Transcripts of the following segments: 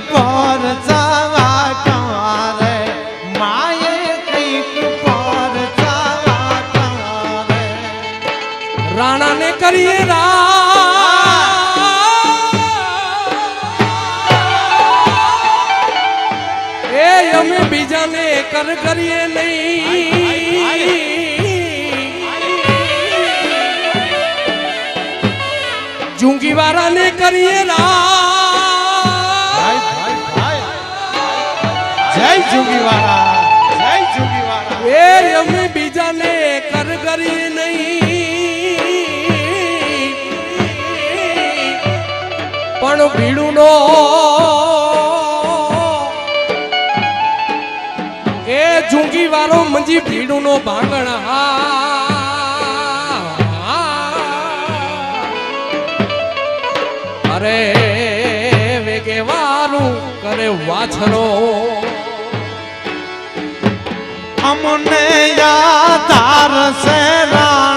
પર રાણાને કરીએ એ અમે બીજાને કર કરીએ નહીં જુંગી વાળાને કરીએ રા જય જોગીવાળા જય જોગીવાળા એ રમી બીજાને કર કરી નહીં. પણ ભીડુનો એ જુંગી વાળો મંજી ભીડુનો ભાંગણ હા અરે વેગે વારું કરે વાછરો. અમને યાદ આરસે રાણા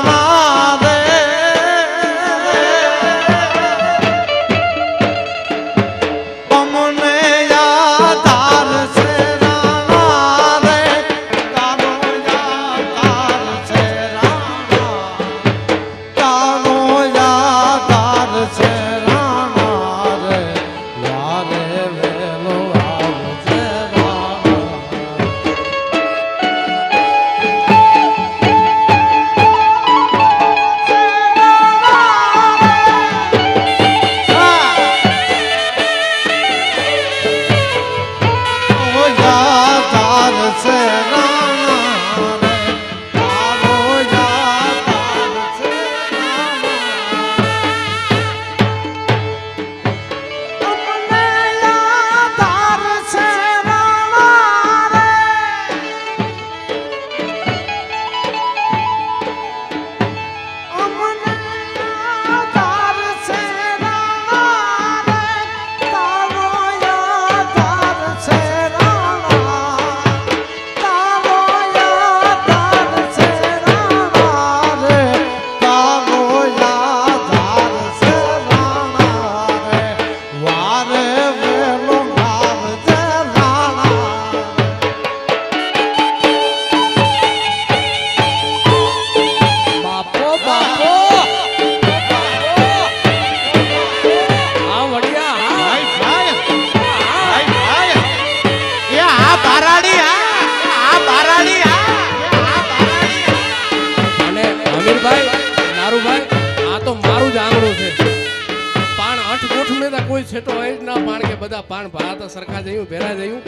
પાણ ભાત સરખા જયું ભેરા જયું.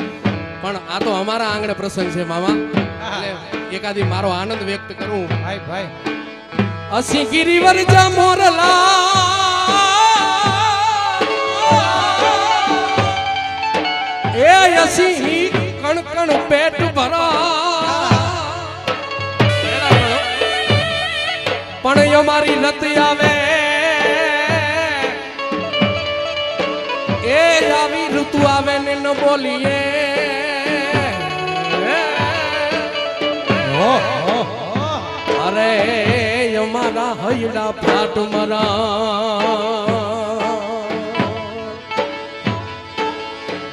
પણ આ તો અમારા આંગણે પ્રસંગ છે મામા. એટલે એકાદી મારો આનંદ વ્યક્ત કરું. ભાઈ ભાઈ. અસી ગિરિવર જા મોરલા. એ અસી કણ કણ પેટ ભરા. પણ અમારી લત આવે. ઋતુ આવે ને ન બોલીએ. અરે અમારા હૈડા ફાટ મરા.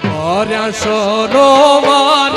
ભર્યા સરોવર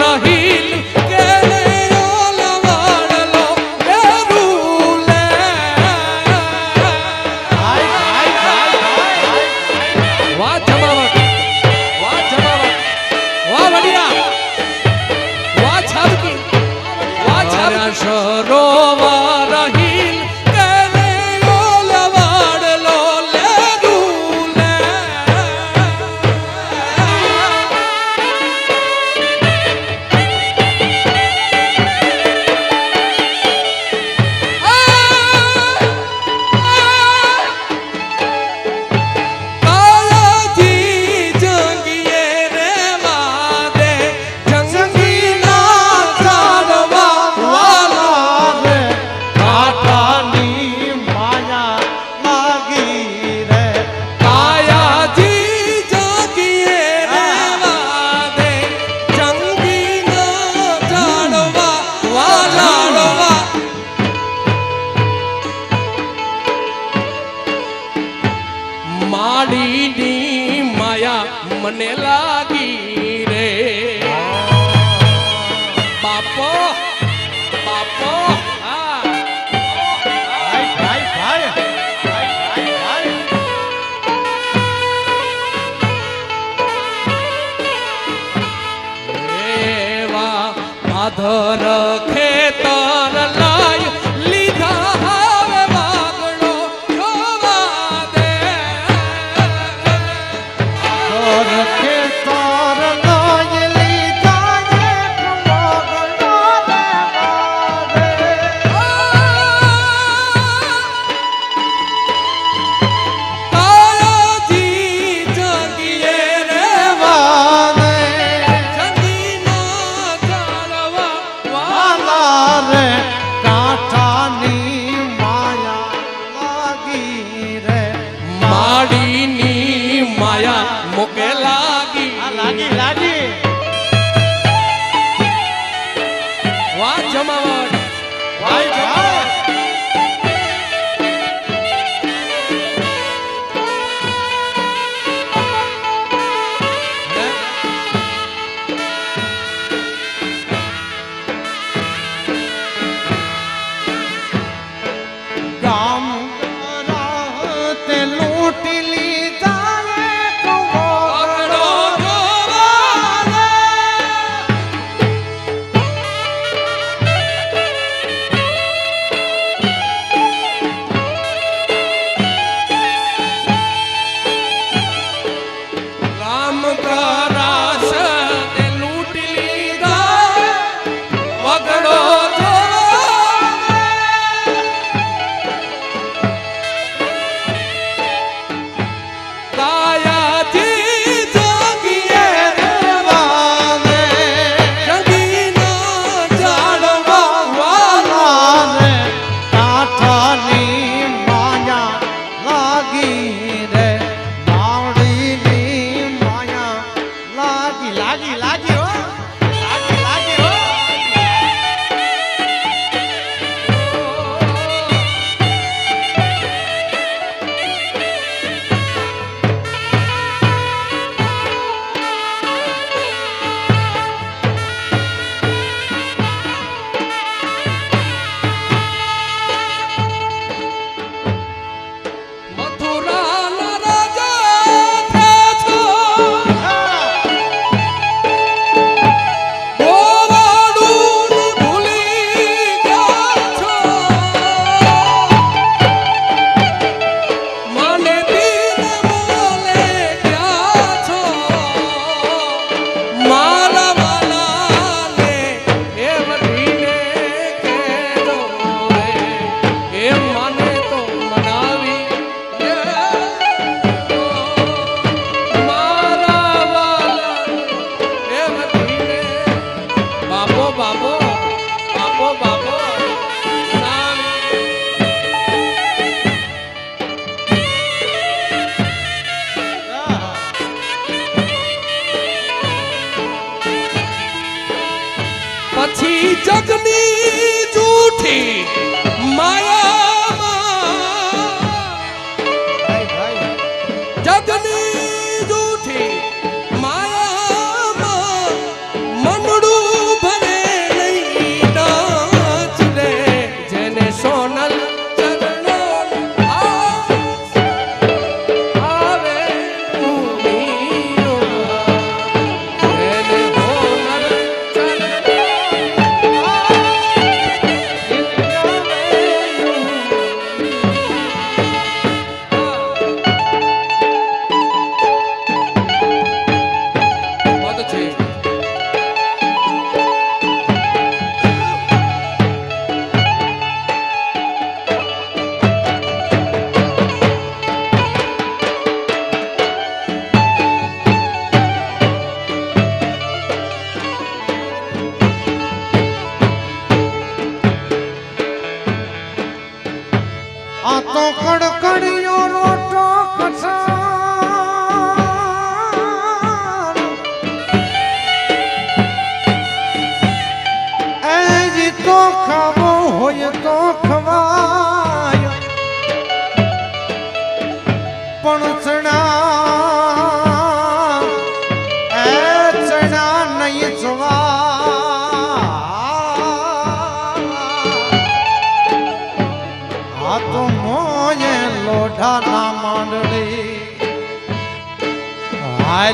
કાળીની માયા મને લાગી રે. બાપો બાપો. Oh. જમાવટ. ભાઈ જમાવટ.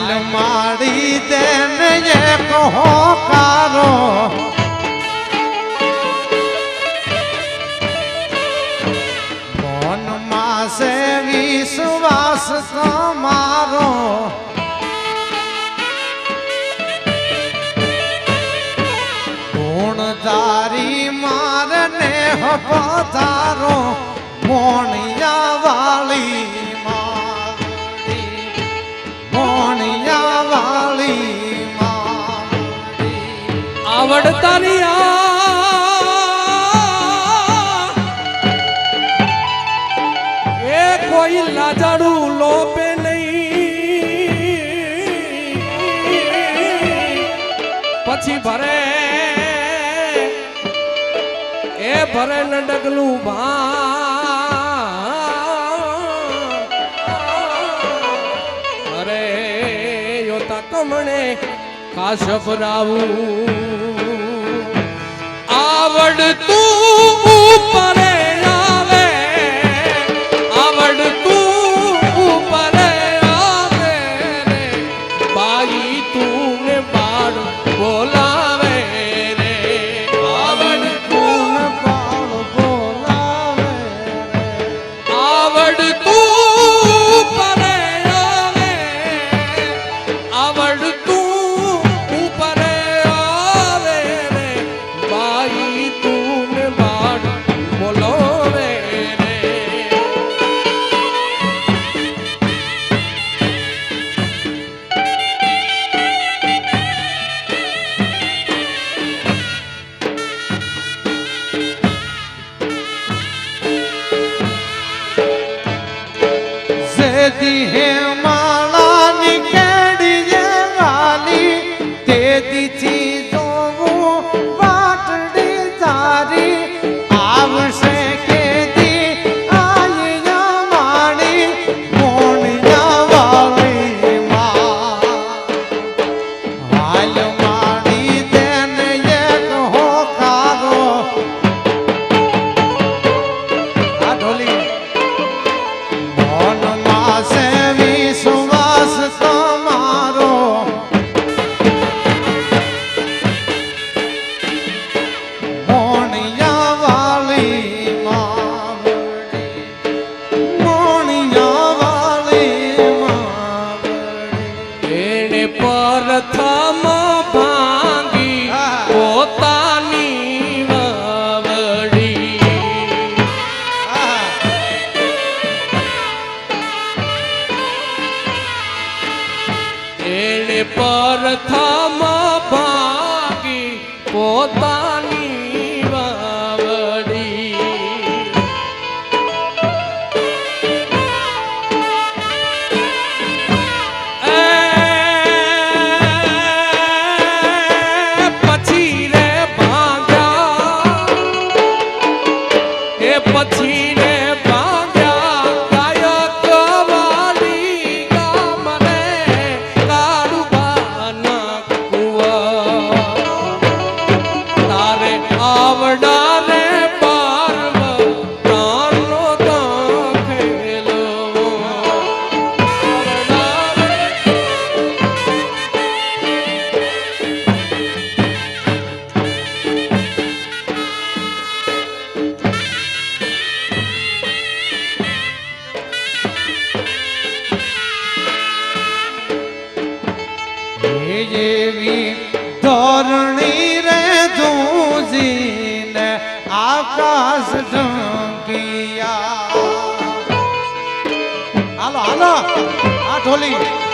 હાલ મારી તેને એક હોકારો. મનમાં છે વિશ્વાસ તમારો ગુણદારી મારને પધારો મોણિયા વાળી વડતારિયા કોઈ લાજાડું લોપે નહીં. પછી ભરે, એ ભરે ન ડગલું ભા અરે, યોતા કમણે કાશપ રાવું. આવડતું ઉપર জানি હાલો હાલો. આ ઢોલી.